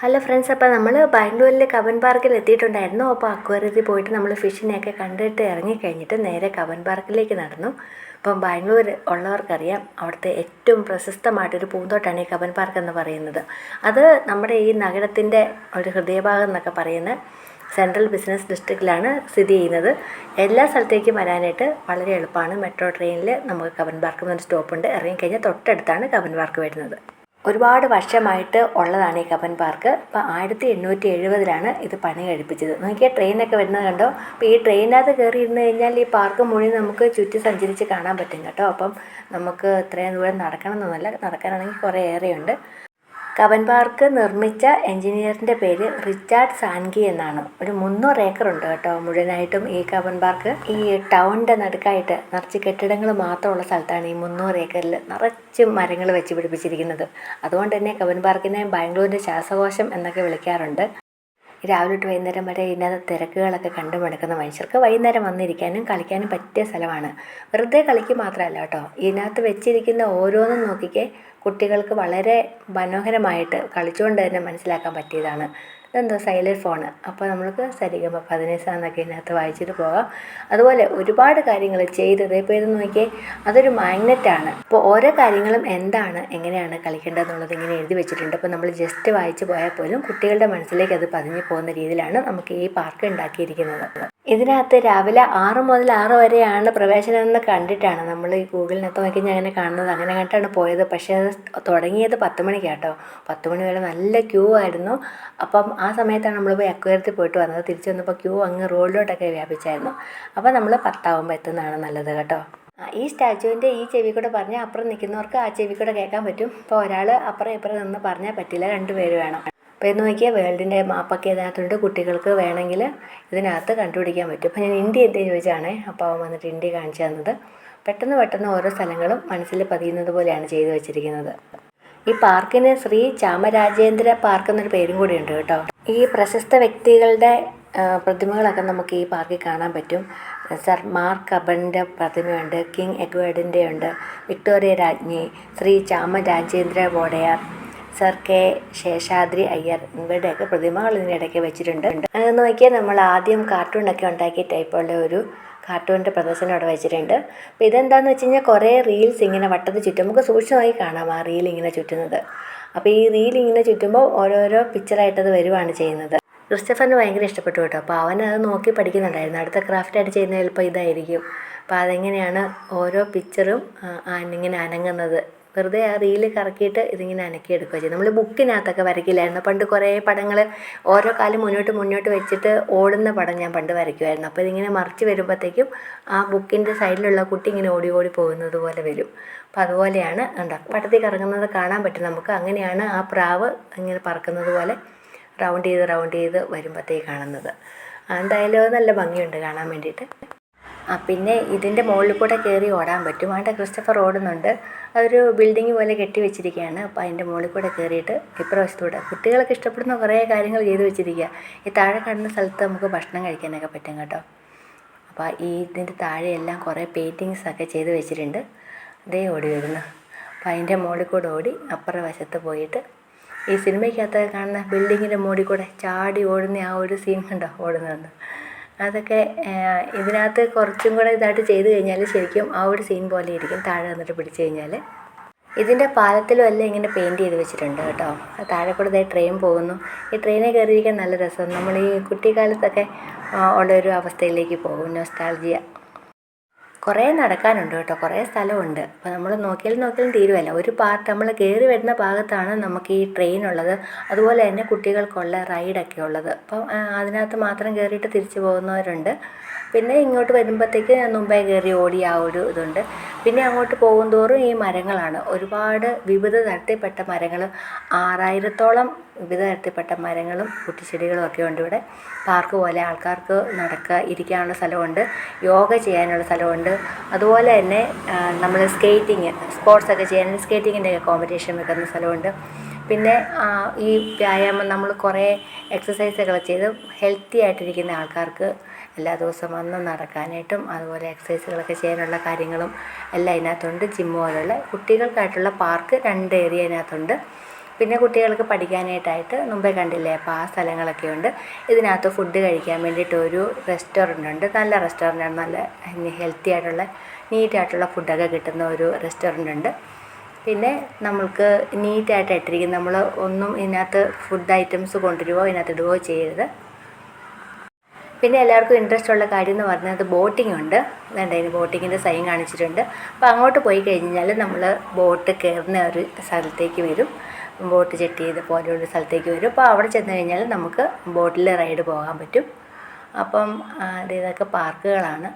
Hello friends അപ്പോൾ നമ്മൾ ബാംഗ്ലൂരിലെ കബൻ പാർക്കിൽ എത്തിയിട്ടുണ്ടായിരുന്നു. അപ്പോൾ അക്വേറിയത്തിൽ പോയിട്ട് നമ്മൾ ഫിഷിനെയൊക്കെ കണ്ടിട്ട് ഇറങ്ങിക്കഴിഞ്ഞിട്ട് നേരെ കബൻ പാർക്കിലേക്ക് നടന്നു. അപ്പം ബാംഗ്ലൂർ ഉള്ളവർക്കറിയാം അവിടുത്തെ ഏറ്റവും പ്രശസ്തമായിട്ടൊരു പൂന്തോട്ടാണ് ഈ കബൻ പാർക്ക് എന്ന് പറയുന്നത്. അത് നമ്മുടെ ഈ നഗരത്തിന്റെ ഒരു ഹൃദയഭാഗം എന്നൊക്കെ പറയുന്ന സെൻട്രൽ ബിസിനസ് ഡിസ്ട്രിക്റ്റിലാണ് സ്ഥിതി ചെയ്യുന്നത്. എല്ലാ സ്ഥലത്തേക്കും വരാനായിട്ട് വളരെ എളുപ്പമാണ്. മെട്രോ ട്രെയിനിൽ നമുക്ക് കബൻ പാർക്ക് എന്നൊരു സ്റ്റോപ്പുണ്ട്. ഇറങ്ങിക്കഴിഞ്ഞാൽ തൊട്ടടുത്താണ് കബൻ പാർക്ക് വരുന്നത്. ഒരുപാട് വർഷമായിട്ട് ഉള്ളതാണ് ഈ കബൻ പാർക്ക്. അപ്പോൾ ആയിരത്തി എണ്ണൂറ്റി എഴുപതിലാണ് ഇത് പണി കഴിപ്പിച്ചത്. നോക്കിയാൽ ട്രെയിനൊക്കെ വരുന്നത് കണ്ടോ? അപ്പോൾ ഈ ട്രെയിനകത്ത് കയറി ഇരുന്ന് കഴിഞ്ഞാൽ ഈ പാർക്ക് മുഴുവൻ നമുക്ക് ചുറ്റി സഞ്ചരിച്ച് കാണാൻ പറ്റും കേട്ടോ. അപ്പം നമുക്ക് ഇത്രയും ദൂരം നടക്കണം എന്നൊന്നുമല്ല നടക്കാനാണെങ്കിൽ കുറേ ഏറെയുണ്ട്. കബൻ പാർക്ക് നിർമ്മിച്ച എഞ്ചിനീയറിന്റെ പേര് റിച്ചാർഡ് സാൻഗി എന്നാണ്. ഒരു മുന്നൂറ് ഏക്കർ ഉണ്ട് കേട്ടോ മുഴുവനായിട്ടും ഈ കവൻ പാർക്ക് ഈ ടൗണിന്റെ നടുക്കായിട്ട് നിറച്ച് കെട്ടിടങ്ങൾ മാത്രമുള്ള സ്ഥലത്താണ് ഈ മുന്നൂറ് ഏക്കറിൽ നിറച്ച് മരങ്ങൾ വെച്ച് പിടിപ്പിച്ചിരിക്കുന്നത്. അതുകൊണ്ട് തന്നെ കവൻ പാർക്കിനെ ബാംഗ്ലൂരിന്റെ ശ്വാസകോശം എന്നൊക്കെ വിളിക്കാറുണ്ട്. രാവിലെ തൊട്ട് വൈകുന്നേരം വരെ ഇതിനകത്ത് തിരക്കുകളൊക്കെ കണ്ടു മടുക്കുന്ന മനുഷ്യർക്ക് വൈകുന്നേരം വന്നിരിക്കാനും കളിക്കാനും പറ്റിയ സ്ഥലമാണ്. വെറുതെ കളിക്ക് മാത്രമല്ല കേട്ടോ. ഇതിനകത്ത് വെച്ചിരിക്കുന്ന ഓരോന്നും നോക്കിക്കേ കുട്ടികൾക്ക് വളരെ മനോഹരമായിട്ട് കളിച്ചുകൊണ്ട് തന്നെ മനസ്സിലാക്കാൻ പറ്റിയതാണ്. ഇതെന്തോ സൈലന്റ് ഫോണ് അപ്പോൾ നമ്മൾക്ക് സരിഗമ പതിനേസ എന്നൊക്കെ ഇതിനകത്ത് വായിച്ചിട്ട് പോകാം. അതുപോലെ ഒരുപാട് കാര്യങ്ങൾ ചെയ്തത് ഇപ്പോൾ ഇത് നോക്കിയേ അതൊരു മാഗ്നറ്റാണ് അപ്പോൾ ഓരോ കാര്യങ്ങളും എന്താണ് എങ്ങനെയാണ് കളിക്കേണ്ടതെന്നുള്ളത് ഇങ്ങനെ എഴുതി വെച്ചിട്ടുണ്ട്. അപ്പോൾ നമ്മൾ ജസ്റ്റ് വായിച്ച് പോയാൽ പോലും കുട്ടികളുടെ മനസ്സിലേക്ക് അത് പതിഞ്ഞു പോകുന്ന രീതിയിലാണ് നമുക്ക് ഈ പാർക്ക് ഉണ്ടാക്കിയിരിക്കുന്നത്. ഇതിനകത്ത് രാവിലെ ആറ് മുതൽ ആറ് വരെയാണ് പ്രവേശനം എന്ന് കണ്ടിട്ടാണ്. നമ്മൾ ഈ ഗൂഗിളിനകത്ത് നോക്കി ഞാൻ അങ്ങനെ കാണുന്നത്. അങ്ങനെ കണ്ടിട്ടാണ് പോയത്. പക്ഷേ അത് തുടങ്ങിയത് പത്ത് മണിക്കാട്ടോ പത്ത് മണി വരെ നല്ല ക്യൂ ആയിരുന്നു. അപ്പം ആ സമയത്താണ് നമ്മൾ പോയി അക്വേറിയത്തിൽ പോയിട്ട് വന്നത്. തിരിച്ചു വന്നപ്പോൾ ക്യൂ അങ്ങ് റോഡിലോട്ടൊക്കെ വ്യാപിച്ചായിരുന്നു. അപ്പോൾ നമ്മൾ പത്താവുമ്പോൾ എത്തുന്നതാണ് നല്ലത് കേട്ടോ. ഈ സ്റ്റാച്ചുവിന്റെ ഈ ചെവി കൂടെ പറഞ്ഞാൽ അപ്പുറം നിൽക്കുന്നവർക്ക് ആ ചെവി കൂടെ കേൾക്കാൻ പറ്റും. ഇപ്പോൾ ഒരാൾ അപ്പുറം ഇപ്പുറം നിന്ന് പറഞ്ഞാൽ പറ്റില്ല. രണ്ട് പേര് വേണം. അപ്പോൾ ഇത് നോക്കിയാൽ വേൾഡിന്റെ മാപ്പൊക്കെ ഇതിനകത്തുണ്ട്. കുട്ടികൾക്ക് വേണമെങ്കിൽ ഇതിനകത്ത് കണ്ടുപിടിക്കാൻ പറ്റും. അപ്പോൾ ഞാൻ ഇന്ത്യ എന്തേ ചോദിച്ചാണേ? അപ്പോൾ അവൻ വന്നിട്ട് ഇന്ത്യ കാണിച്ചു തന്നത്. പെട്ടെന്ന് പെട്ടെന്ന് ഓരോ സ്ഥലങ്ങളും മനസ്സിൽ പതിയുന്നത് പോലെയാണ് ചെയ്തു വെച്ചിരിക്കുന്നത്. ഈ പാർക്കിന് ശ്രീ ചാമരാജേന്ദ്ര പാർക്ക് എന്നൊരു പേരും കൂടി ഉണ്ട് കേട്ടോ. ഈ പ്രശസ്ത വ്യക്തികളുടെ പ്രതിമകളൊക്കെ നമുക്ക് ഈ പാർക്കിൽ കാണാൻ പറ്റും. സർ മാർക്ക് കബണിന്റെ പ്രതിമയുണ്ട് കിങ് എഡ്വേർഡിന്റെ ഉണ്ട് വിക്ടോറിയ രാജ്ഞി ശ്രീ ചാമരാജേന്ദ്ര വോഡയാർ സർ കെ ശേഷാദ്രി അയ്യർ ഇവരുടെയൊക്കെ പ്രതിമകൾ ഇതിനിടയ്ക്ക് വെച്ചിട്ടുണ്ട്. അതെന്ന് നോക്കിയാൽ നമ്മൾ ആദ്യം കാർട്ടൂണൊക്കെ ഉണ്ടാക്കിയ ടൈപ്പുള്ള ഒരു കാർട്ടൂണിന്റെ പ്രദർശനം അവിടെ വെച്ചിട്ടുണ്ട്. അപ്പോൾ ഇതെന്താണെന്ന് വെച്ച് കഴിഞ്ഞാൽ കുറേ റീൽസ് ഇങ്ങനെ വട്ടത്തിൽ ചുറ്റും നമുക്ക് സൂക്ഷ്മമായി കാണാം ആ റീൽ ഇങ്ങനെ ചുറ്റുന്നത്. അപ്പോൾ ഈ റീൽ ഇങ്ങനെ ചുറ്റുമ്പോൾ ഓരോരോ പിക്ചറായിട്ടത് വരുവാണ് ചെയ്യുന്നത്. ക്രിസ്റ്റഫറിന് ഭയങ്കര ഇഷ്ടപ്പെട്ടു കേട്ടോ. അപ്പോൾ അവൻ അത് നോക്കി പഠിക്കുന്നുണ്ടായിരുന്നു. അടുത്ത ക്രാഫ്റ്റായിട്ട് ചെയ്യുന്ന ചിലപ്പോൾ ഇതായിരിക്കും. അപ്പോൾ അതെങ്ങനെയാണ് ഓരോ പിക്ചറും ഇങ്ങനെ അനങ്ങുന്നത്. വെറുതെ ആ റീൽ കറക്കിയിട്ട് ഇതിങ്ങനെ അനക്കി എടുക്കുക ചെയ്യും. നമ്മൾ ബുക്കിനകത്തൊക്കെ വരയ്ക്കില്ലായിരുന്നു. പണ്ട് കുറേ പടങ്ങൾ ഓരോ കാലം മുന്നോട്ട് മുന്നോട്ട് വെച്ചിട്ട് ഓടുന്ന പടം ഞാൻ പണ്ട് വരയ്ക്കുമായിരുന്നു. അപ്പോൾ ഇതിങ്ങനെ മറിച്ച് വരുമ്പോഴത്തേക്കും ആ ബുക്കിന്റെ സൈഡിലുള്ള കുട്ടി ഇങ്ങനെ ഓടി ഓടി പോകുന്നത് പോലെ വരും. അപ്പോൾ അതുപോലെയാണ് ഉണ്ടോ പടത്തിൽ കറങ്ങുന്നത് കാണാൻ പറ്റും നമുക്ക്. അങ്ങനെയാണ് ആ പ്രാവ് ഇങ്ങനെ പറക്കുന്നത് പോലെ റൗണ്ട് ചെയ്ത് റൗണ്ട് ചെയ്ത് വരുമ്പോഴത്തേക്ക് കാണുന്നത്. എന്തായാലും നല്ല ഭംഗിയുണ്ട് കാണാൻ വേണ്ടിയിട്ട്. പിന്നെ ഇതിന്റെ മുകളിൽ കൂടെ കയറി ഓടാൻ പറ്റും. അവിടെ ക്രിസ്റ്റഫർ ഓടുന്നുണ്ട്. അതൊരു ബിൽഡിങ് പോലെ കെട്ടി വെച്ചിരിക്കുകയാണ്. അപ്പോൾ അതിന്റെ മുകളിൽ കൂടെ കയറിയിട്ട് ഇപ്രാവശ്യത്തൂടെ കുട്ടികളൊക്കെ ഇഷ്ടപ്പെടുന്ന കുറേ കാര്യങ്ങൾ ചെയ്തു വെച്ചിരിക്കുക. ഈ താഴെ കാണുന്ന സ്ഥലത്ത് നമുക്ക് ഭക്ഷണം കഴിക്കാനൊക്കെ പറ്റും കേട്ടോ. അപ്പോൾ ഈ ഇതിന്റെ താഴെയെല്ലാം കുറേ പെയിന്റിങ്സ് ഒക്കെ ചെയ്ത് വെച്ചിട്ടുണ്ട്. അതേ ഓടി വരുന്നു. അപ്പോൾ അതിന്റെ മുകളിൽ കൂടെ ഓടി അപ്പുറ വശത്ത് പോയിട്ട് ഈ സിനിമയ്ക്കകത്ത് കാണുന്ന ബിൽഡിങ്ങിന്റെ മുകളിൽ കൂടെ ചാടി ഓടുന്ന ആ ഒരു സീൻ കണ്ടോ? ഓടുന്നുണ്ട്. അതൊക്കെ ഇതിനകത്ത് കുറച്ചും കൂടെ ഇതായിട്ട് ചെയ്ത് കഴിഞ്ഞാൽ ശരിക്കും ആ ഒരു സീൻ പോലെ ഇരിക്കും. താഴെ വന്നിട്ട് പിടിച്ചു കഴിഞ്ഞാൽ ഇതിന്റെ പാലത്തിലും എല്ലാം ഇങ്ങനെ പെയിന്റ് ചെയ്ത് വെച്ചിട്ടുണ്ട് കേട്ടോ. താഴെ കൂടെ ട്രെയിൻ പോകുന്നു. ഈ ട്രെയിനിൽ കയറിയിരിക്കാൻ നല്ല രസം. നമ്മൾ ഈ കുട്ടിക്കാലത്തൊക്കെ ഉള്ളൊരു അവസ്ഥയിലേക്ക് പോകും. നൊസ്റ്റാൾജിയ കുറേ നടക്കാനുണ്ട് കേട്ടോ. കുറേ സ്ഥലമുണ്ട്. അപ്പോൾ നമ്മൾ നോക്കിയാലും നോക്കിയാലും തീരുമല്ല ഒരു പാർട്ട് നമ്മൾ കയറി വരുന്ന ഭാഗത്താണ് നമുക്ക് ഈ ട്രെയിൻ ഉള്ളത്. അതുപോലെ തന്നെ കുട്ടികൾക്കുള്ള റൈഡൊക്കെ ഉള്ളത്. അപ്പം അതിനകത്ത് മാത്രം കയറിയിട്ട് തിരിച്ചു പോകുന്നവരുണ്ട്. പിന്നെ ഇങ്ങോട്ട് വരുമ്പോഴത്തേക്ക് മുമ്പേ കയറി ഓടി ആ ഒരു ഇതുണ്ട്. പിന്നെ അങ്ങോട്ട് പോകും തോറും ഈ മരങ്ങളാണ്. ഒരുപാട് വിവിധ തരത്തിൽപ്പെട്ട മരങ്ങൾ ആറായിരത്തോളം വിവിധ തരത്തിൽപ്പെട്ട മരങ്ങളും കുറ്റിച്ചെടികളും ഒക്കെ ഉണ്ട് ഇവിടെ. പാർക്ക് പോലെ ആൾക്കാർക്ക് നടക്കുക ഇരിക്കാനുള്ള സ്ഥലമുണ്ട്. യോഗ ചെയ്യാനുള്ള സ്ഥലമുണ്ട്. അതുപോലെ തന്നെ നമ്മൾ സ്കേറ്റിങ് സ്പോർട്സ് ഒക്കെ ചെയ്യാൻ സ്കേറ്റിങ്ങിന്റെ ഒക്കെ കോമ്പറ്റീഷൻ വെക്കുന്ന സ്ഥലമുണ്ട്. പിന്നെ ഈ വ്യായാമം നമ്മൾ കുറേ എക്സസൈസുകൾ ചെയ്ത് ഹെൽത്തി ആയിട്ടിരിക്കുന്ന ആൾക്കാർക്ക് എല്ലാ ദിവസവും വന്ന് നടക്കാനായിട്ടും അതുപോലെ എക്സസൈസുകളൊക്കെ ചെയ്യാനുള്ള കാര്യങ്ങളും എല്ലാം ഇതിനകത്തുണ്ട്. ജിം പോലുള്ള കുട്ടികൾക്കായിട്ടുള്ള പാർക്ക് രണ്ട് ഏരിയ ഇതിനകത്തുണ്ട്. പിന്നെ കുട്ടികൾക്ക് പഠിക്കാനായിട്ടായിട്ട് മുമ്പേ കണ്ടില്ലേ അപ്പോൾ ആ സ്ഥലങ്ങളൊക്കെ ഉണ്ട്. ഇതിനകത്ത് ഫുഡ് കഴിക്കാൻ വേണ്ടിയിട്ട് ഒരു റെസ്റ്റോറന്റ് ഉണ്ട്. നല്ല റെസ്റ്റോറന്റാണ് നല്ല ഹെൽത്തി ആയിട്ടുള്ള നീറ്റായിട്ടുള്ള ഫുഡൊക്കെ കിട്ടുന്ന ഒരു റെസ്റ്റോറന്റ് ഉണ്ട്. പിന്നെ നമ്മൾക്ക് നീറ്റായിട്ട് ഇട്ടിരിക്കും നമ്മൾ ഒന്നും ഇതിനകത്ത് ഫുഡ് ഐറ്റംസ് കൊണ്ടുവരുവോ ഇതിനകത്ത് ഇടുകയോ ചെയ്യരുത്. പിന്നെ എല്ലാവർക്കും ഇൻട്രസ്റ്റ് ഉള്ള കാര്യം എന്ന് പറഞ്ഞത് ബോട്ടിംഗ് ഉണ്ട്. വേണ്ട ഇതിന് ബോട്ടിങ്ങിന്റെ സൈൻ കാണിച്ചിട്ടുണ്ട്. അപ്പോൾ അങ്ങോട്ട് പോയി കഴിഞ്ഞാൽ നമ്മൾ ബോട്ട് കയറുന്ന ഒരു സ്ഥലത്തേക്ക് വരും. ബോട്ട് ചെട്ടി ചെയ്ത് പോലെയുള്ള സ്ഥലത്തേക്ക് വരും. അപ്പോൾ അവിടെ ചെന്ന് കഴിഞ്ഞാൽ നമുക്ക് ബോട്ടിൽ റൈഡ് പോകാൻ പറ്റും. അപ്പം ഇതൊക്കെ പാർക്കുകളാണ്.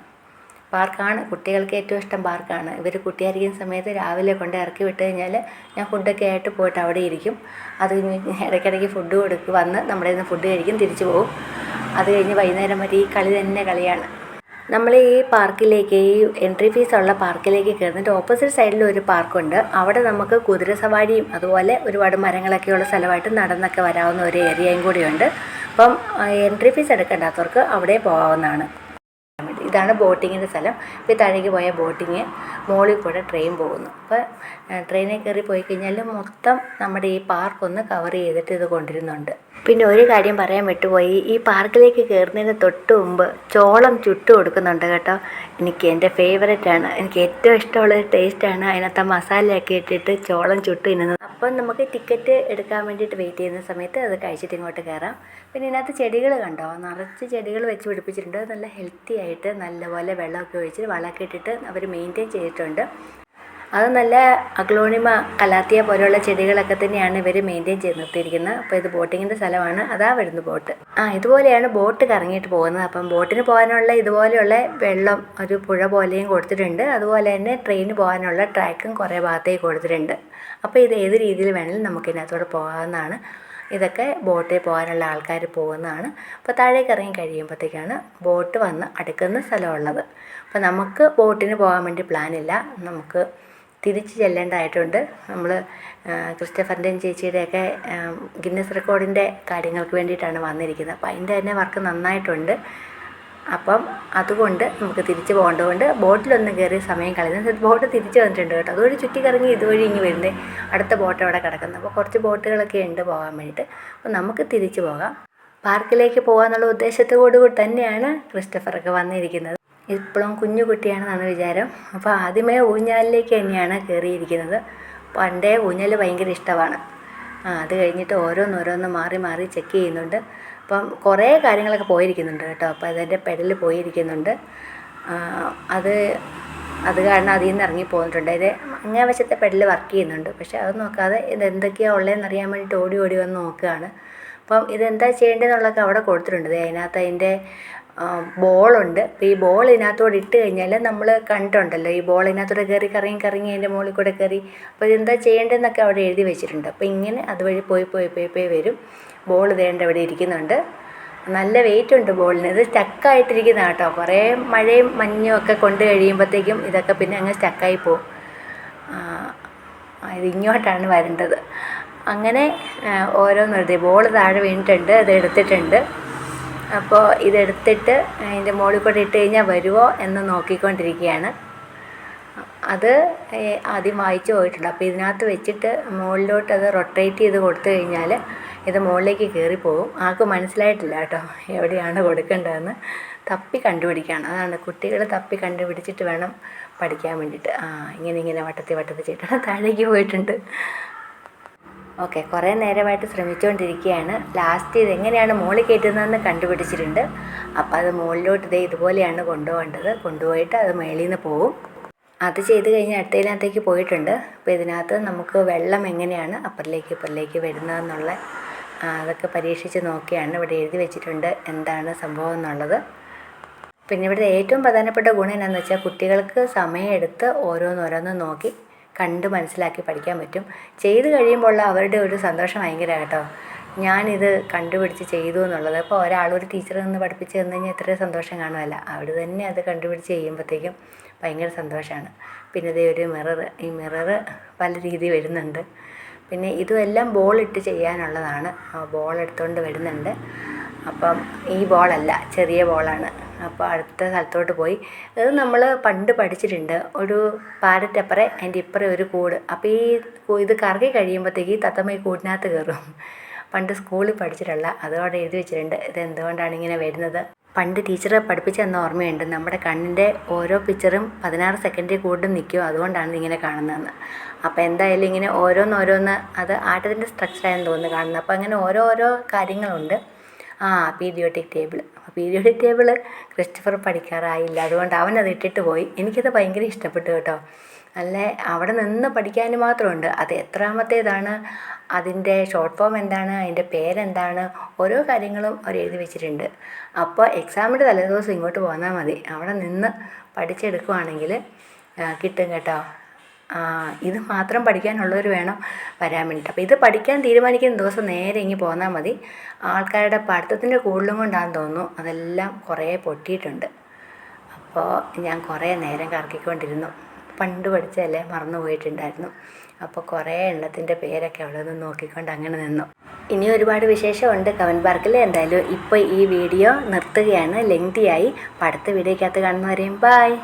പാർക്കാണ് കുട്ടികൾക്ക് ഏറ്റവും ഇഷ്ടം പാർക്കാണ്. ഇവർ കുട്ടിയായിരിക്കുന്ന സമയത്ത് രാവിലെ കൊണ്ട് ഇറക്കി വിട്ട് കഴിഞ്ഞാൽ ഞാൻ ഫുഡൊക്കെ ആയിട്ട് പോയിട്ട് അവിടെ ഇരിക്കും. അത് കഴിഞ്ഞ് ഇടയ്ക്കിടയ്ക്ക് ഫുഡ് കൊടുക്കും. വന്ന് നമ്മുടെ നിന്ന് ഫുഡ് കഴിക്കും തിരിച്ചു പോകും. അത് കഴിഞ്ഞ് വൈകുന്നേരം വരെ ഈ കളി തന്നെ കളിയാണ്. നമ്മൾ ഈ പാർക്കിലേക്ക് ഈ എൻട്രി ഫീസ് ഉള്ള പാർക്കിലേക്ക് കയറുന്നിട്ട് ഓപ്പോസിറ്റ് സൈഡിൽ ഒരു പാർക്കുണ്ട്. അവിടെ നമുക്ക് കുതിര സവാരിയും അതുപോലെ ഒരുപാട് മരങ്ങളൊക്കെയുള്ള സ്ഥലമായിട്ട് നടന്നൊക്കെ വരാവുന്ന ഒരു ഏരിയയും കൂടിയുണ്ട്. അപ്പം എൻട്രി ഫീസ് എടുക്കേണ്ടാത്തവർക്ക് അവിടെ പോകാവുന്നതാണ്. ഇതാണ് ബോട്ടിങ്ങിന്റെ സ്ഥലം. ഇപ്പോൾ ഈ താഴേക്ക് പോയ ബോട്ടിങ് മുകളിൽ കൂടെ ട്രെയിൻ പോകുന്നു. അപ്പോൾ ട്രെയിനിൽ കയറി പോയി കഴിഞ്ഞാൽ മൊത്തം നമ്മുടെ ഈ പാർക്ക് ഒന്ന് കവർ ചെയ്തിട്ട് ഇത് കൊണ്ടിരുന്നുണ്ട് പിന്നെ ഒരു കാര്യം പറയാൻ വിട്ടുപോയി. ഈ പാർക്കിലേക്ക് കയറുന്നതിന് തൊട്ട് മുമ്പ് ചോളം ചുട്ട് കൊടുക്കുന്നുണ്ട് കേട്ടോ. എനിക്ക് എന്റെ ഫേവറേറ്റ് ആണ്. എനിക്ക് ഏറ്റവും ഇഷ്ടമുള്ള ടേസ്റ്റാണ് അതിനകത്ത് മസാലയൊക്കെ ഇട്ടിട്ട് ചോളം ചുട്ട് തിന്നുന്നത്. അപ്പം നമുക്ക് ടിക്കറ്റ് എടുക്കാൻ വേണ്ടിയിട്ട് വെയിറ്റ് ചെയ്യുന്ന സമയത്ത് അത് കഴിച്ചിട്ട് ഇങ്ങോട്ട് കയറാം. പിന്നെ ഇതിനകത്ത് ചെടികൾ കണ്ടോ? നിറച്ച് ചെടികൾ വെച്ച് പിടിപ്പിച്ചിട്ടുണ്ട്. നല്ല ഹെൽത്തി ആയിട്ട് നല്ലപോലെ വെള്ളമൊക്കെ ഒഴിച്ച് വളമൊക്കെ ഇട്ടിട്ട് അവർ മെയിന്റെയിൻ ചെയ്തിട്ടുണ്ട്. അത് നല്ല അഗ്ലോണിമ കലാത്തിയ പോലെയുള്ള ചെടികളൊക്കെ തന്നെയാണ് ഇവർ മെയിന്റെയിൻ ചെയ്ത് നിർത്തിയിരിക്കുന്നത്. അപ്പോൾ ഇത് ബോട്ടിങ്ങിന്റെ സ്ഥലമാണ്. അതാ വരുന്നു ബോട്ട്. ആ ഇതുപോലെയാണ് ബോട്ട് കറങ്ങിയിട്ട് പോകുന്നത്. അപ്പം ബോട്ടിന് പോകാനുള്ള ഇതുപോലെയുള്ള വെള്ളം ഒരു പുഴ പോലെയും കൊടുത്തിട്ടുണ്ട്. അതുപോലെ തന്നെ ട്രെയിന് പോകാനുള്ള ട്രാക്കും കുറേ ഭാഗത്തേക്ക് കൊടുത്തിട്ടുണ്ട്. അപ്പോൾ ഇത് ഏത് രീതിയിൽ വേണമെങ്കിലും നമുക്ക് ഇതിനകത്തൂടെ പോകാവുന്നതാണ്. ഇതൊക്കെ ബോട്ടിൽ പോകാനുള്ള ആൾക്കാർ പോകുന്നതാണ്. അപ്പോൾ താഴേക്ക് ഇറങ്ങി കഴിയുമ്പോഴത്തേക്കാണ് ബോട്ട് വന്ന് അടുക്കുന്ന സ്ഥലമുള്ളത്. അപ്പോൾ നമുക്ക് ബോട്ടിന് പോകാൻ വേണ്ടി പ്ലാനില്ല നമുക്ക് തിരിച്ച് ചെല്ലേണ്ടതായിട്ടുണ്ട്. നമ്മൾ ക്രിസ്റ്റഫറിന്റെയും ചേച്ചിയുടെയൊക്കെ ഗിന്നസ് റെക്കോർഡിന്റെ കാര്യങ്ങൾക്ക് വേണ്ടിയിട്ടാണ് വന്നിരിക്കുന്നത്. അപ്പം അതിന്റെ തന്നെ വർക്ക് നന്നായിട്ടുണ്ട്. അപ്പം അതുകൊണ്ട് നമുക്ക് തിരിച്ച് പോകേണ്ടതുകൊണ്ട് ബോട്ടിലൊന്നും കയറി സമയം കളയുന്നത് ബോട്ട് തിരിച്ച് വന്നിട്ടുണ്ട് കേട്ടോ. അതുവഴി ചുറ്റിക്കറങ്ങി ഇതുവഴി ഇങ്ങ് വരുന്നത് അടുത്ത ബോട്ട് അവിടെ കിടക്കുന്നത് അപ്പോൾ കുറച്ച് ബോട്ടുകളൊക്കെ ഉണ്ട് പോകാൻ വേണ്ടിയിട്ട്. അപ്പോൾ നമുക്ക് തിരിച്ച് പോകാം. പാർക്കിലേക്ക് പോകാമെന്നുള്ള ഉദ്ദേശത്തോടു കൂടി തന്നെയാണ് ക്രിസ്റ്റഫറൊക്കെ വന്നിരിക്കുന്നത്. ഇപ്പോഴും കുഞ്ഞു കുട്ടിയാണെന്നാണ് വിചാരം. അപ്പോൾ ആദ്യമേ ഊഞ്ഞാലിലേക്ക് തന്നെയാണ് കയറിയിരിക്കുന്നത് പണ്ടേ ഊഞ്ഞാൽ ഭയങ്കര ഇഷ്ടമാണ്. അത് കഴിഞ്ഞിട്ട് ഓരോന്നോരോന്ന് മാറി മാറി ചെക്ക് ചെയ്യുന്നുണ്ട്. അപ്പം കുറേ കാര്യങ്ങളൊക്കെ പോയിരിക്കുന്നുണ്ട് കേട്ടോ. അപ്പോൾ അതിന്റെ പെടൽ പോയിരിക്കുന്നുണ്ട്. അത് അത് കാരണം അതിൽ നിന്ന് ഇറങ്ങി പോന്നിട്ടുണ്ട്. ഇത് അങ്ങേ വശത്തെ പെഡൽ വർക്ക് ചെയ്യുന്നുണ്ട്. പക്ഷേ അത് നോക്കാതെ ഇത് എന്തൊക്കെയാണ് ഉള്ളതെന്ന് അറിയാൻ വേണ്ടിയിട്ട് ഓടി ഓടി വന്ന് നോക്കുകയാണ് അപ്പം ഇതെന്താ ചെയ്യേണ്ടതെന്നുള്ളതൊക്കെ അവിടെ കൊടുത്തിട്ടുണ്ട്. അതിനകത്ത് അതിന്റെ ബോളുണ്ട്. അപ്പോൾ ഈ ബോൾ ഇതിനകത്തോടെ ഇട്ട് കഴിഞ്ഞാൽ നമ്മൾ കണ്ടിട്ടുണ്ടല്ലോ ഈ ബോൾ ഇതിനകത്തൂടെ കയറി കറങ്ങി കറങ്ങി അതിന്റെ മുകളിൽ കൂടെ കയറി അപ്പോൾ ഇതെന്താ ചെയ്യേണ്ടതെന്നൊക്കെ അവിടെ എഴുതി വെച്ചിട്ടുണ്ട്. അപ്പോൾ ഇങ്ങനെ അതുവഴി പോയി പോയി പോയി പോയി വരും. ബോൾ ഇതേണ്ട അവിടെ ഇരിക്കുന്നുണ്ട്. നല്ല വെയിറ്റ് ഉണ്ട് ബോളിന്. ഇത് സ്റ്റക്കായിട്ടിരിക്കുന്ന കേട്ടോ. കുറേ മഴയും മഞ്ഞും ഒക്കെ കൊണ്ട് കഴിയുമ്പോഴത്തേക്കും ഇതൊക്കെ പിന്നെ അങ്ങ് സ്റ്റക്കായി പോവും. ഇത് ഇങ്ങോട്ടാണ് വരേണ്ടത്. അങ്ങനെ ഓരോന്നെഴുതി ബോൾ താഴെ വീണിട്ടുണ്ട് അത് എടുത്തിട്ടുണ്ട്. അപ്പോൾ ഇതെടുത്തിട്ട് അതിന്റെ മുകളിൽ കൂടെ ഇട്ട് കഴിഞ്ഞാൽ വരുമോ എന്ന് നോക്കിക്കൊണ്ടിരിക്കുകയാണ്. അത് ആദ്യം വായിച്ചു പോയിട്ടുണ്ട്. അപ്പോൾ ഇതിനകത്ത് വെച്ചിട്ട് മുകളിലോട്ട് അത് റൊട്ടേറ്റ് ചെയ്ത് കൊടുത്തു കഴിഞ്ഞാൽ ഇത് മുകളിലേക്ക് കയറിപ്പോകും ആൾക്ക് മനസ്സിലായിട്ടില്ല കേട്ടോ എവിടെയാണ് കൊടുക്കേണ്ടതെന്ന്. തപ്പി കണ്ടുപിടിക്കുകയാണ് അതാണ് കുട്ടികൾ തപ്പി കണ്ടുപിടിച്ചിട്ട് വേണം പഠിക്കാൻ വേണ്ടിയിട്ട്. ആ ഇങ്ങനെ ഇങ്ങനെ വട്ടത്തി വട്ടത്തി ചെയ്തിട്ട്. താഴേക്ക് പോയിട്ടുണ്ട്. ഓക്കെ കുറേ നേരമായിട്ട് ശ്രമിച്ചുകൊണ്ടിരിക്കുകയാണ്. ലാസ്റ്റ് ഇത് എങ്ങനെയാണ് മുകളിൽ കയറ്റുന്നതെന്ന് കണ്ടുപിടിച്ചിട്ടുണ്ട്. അപ്പോൾ അത് മുകളിലോട്ട് ഇതേ ഇതുപോലെയാണ് കൊണ്ടുപോകേണ്ടത്. കൊണ്ടുപോയിട്ട് അത് മേളിൽ നിന്ന് പോവും. അത് ചെയ്ത് കഴിഞ്ഞ് അടുത്തതിനകത്തേക്ക് പോയിട്ടുണ്ട്. അപ്പോൾ ഇതിനകത്ത് നമുക്ക് വെള്ളം എങ്ങനെയാണ് അപ്പുറലേക്ക് ഇപ്പുറലേക്ക് വരുന്നതെന്നുള്ള അതൊക്കെ പരീക്ഷിച്ച് നോക്കിയാണ് ഇവിടെ എഴുതി വെച്ചിട്ടുണ്ട് എന്താണ് സംഭവം എന്നുള്ളത്. പിന്നെ ഇവിടുത്തെ ഏറ്റവും പ്രധാനപ്പെട്ട ഗുണം എന്നാന്ന് വെച്ചാൽ കുട്ടികൾക്ക് സമയമെടുത്ത് ഓരോന്നോരോന്ന് നോക്കി കണ്ട് മനസ്സിലാക്കി പഠിക്കാൻ പറ്റും. ചെയ്ത് കഴിയുമ്പോൾ അവരുടെ ഒരു സന്തോഷം ഭയങ്കര കേട്ടോ. ഞാനിത് കണ്ടുപിടിച്ച് ചെയ്തു എന്നുള്ളത്. ഇപ്പോൾ ഒരാൾ ഒരു ടീച്ചർ നിന്ന് പഠിപ്പിച്ച് തന്നു കഴിഞ്ഞാൽ എത്ര സന്തോഷം കാണുമല്ല. അവർ തന്നെ അത് കണ്ടുപിടിച്ച് ചെയ്യുമ്പോഴത്തേക്കും ഭയങ്കര സന്തോഷമാണ് പിന്നെ ഇതേ ഒരു മിറർ ഈ മിറർ പല രീതി വരുന്നുണ്ട്. പിന്നെ ഇതുമെല്ലാം ബോൾ ഇട്ട് ചെയ്യാനുള്ളതാണ്. ബോൾ എടുത്തുകൊണ്ട് വരുന്നുണ്ട്. അപ്പം ഈ ബോളല്ല ചെറിയ ബോളാണ് അപ്പോൾ അടുത്ത സ്ഥലത്തോട്ട് പോയി. അത് നമ്മൾ പണ്ട് പഠിച്ചിട്ടുണ്ട്. ഒരു പാരറ്റ് അതിന്റെ ഇപ്പുറം ഒരു കൂട്. അപ്പോൾ ഈ ഇത് കറങ്ങി കഴിയുമ്പോഴത്തേക്ക് തത്തമ്മ ഈ കൂടിനകത്ത് കയറും. പണ്ട് സ്കൂളിൽ പഠിച്ചിട്ടുള്ള അതോടെ എഴുതി വെച്ചിട്ടുണ്ട്. ഇത് എന്തുകൊണ്ടാണ് ഇങ്ങനെ വരുന്നത്? പണ്ട് ടീച്ചർ പഠിപ്പിച്ച എന്ന ഓർമ്മയുണ്ട്. നമ്മുടെ കണ്ണിന്റെ ഓരോ പിക്ചറും പതിനാറ് സെക്കൻഡിൽ കൂടുതൽ നിൽക്കും. അതുകൊണ്ടാണ് ഇങ്ങനെ കാണുന്നതെന്ന്. അപ്പോൾ എന്തായാലും ഇങ്ങനെ ഓരോന്നോരോന്ന് അത് ആട്ടത്തിന്റെ സ്ട്രക്ചറായെന്ന് തോന്നുന്നു കാണുന്നത്. അപ്പോൾ അങ്ങനെ ഓരോ ഓരോ കാര്യങ്ങളുണ്ട്. ആ periodic table periodic table Christopher പഠിക്കാറായില്ല. അതുകൊണ്ട് അവൻ അത് ഇട്ടിട്ട് പോയി. എനിക്കത് ഭയങ്കര ഇഷ്ടപ്പെട്ടു കേട്ടോ. നല്ല അവിടെ നിന്ന് പഠിക്കാൻ മാത്രമുണ്ട്. അത് എത്രാമത്തേതാണ്? അതിന്റെ ഷോർട്ട് ഫോം എന്താണ്? അതിന്റെ പേരെന്താണ്? ഓരോ കാര്യങ്ങളും അവർ എഴുതി വെച്ചിട്ടുണ്ട്. അപ്പോൾ എക്സാമിന്റെ തലേദിവസം ഇങ്ങോട്ട് പോന്നാൽ മതി. അവിടെ നിന്ന് പഠിച്ചെടുക്കുവാണെങ്കിൽ കിട്ടും കേട്ടോ. ഇത് മാത്രം പഠിക്കാനുള്ളവർ വേണം വരാൻ വേണ്ടിയിട്ട് അപ്പോൾ ഇത് പഠിക്കാൻ തീരുമാനിക്കുന്ന ദിവസം നേരെ ഇങ്ങ് പോന്നാൽ മതി. ആൾക്കാരുടെ പഠിത്തത്തിന്റെ കൂടുതലും കൊണ്ടാണെന്ന് തോന്നുന്നു. അതെല്ലാം കുറേ പൊട്ടിയിട്ടുണ്ട്. അപ്പോൾ ഞാൻ കുറേ നേരം കറക്കിക്കൊണ്ടിരുന്നു. പണ്ട് പഠിച്ചതല്ലേ മറന്നു പോയിട്ടുണ്ടായിരുന്നു. അപ്പോൾ കുറേ എണ്ണത്തിന്റെ പേരൊക്കെ അവിടെ നിന്ന് നോക്കിക്കൊണ്ട് അങ്ങനെ നിന്നു. ഇനി ഒരുപാട് വിശേഷമുണ്ട് കവൻ പാർക്കിൽ എന്തായാലും ഇപ്പോൾ ഈ വീഡിയോ നിർത്തുകയാണ്. ലെങ്തിയായി. അടുത്ത വീഡിയോക്കകത്ത് കാണുന്നവരെയും ബായ്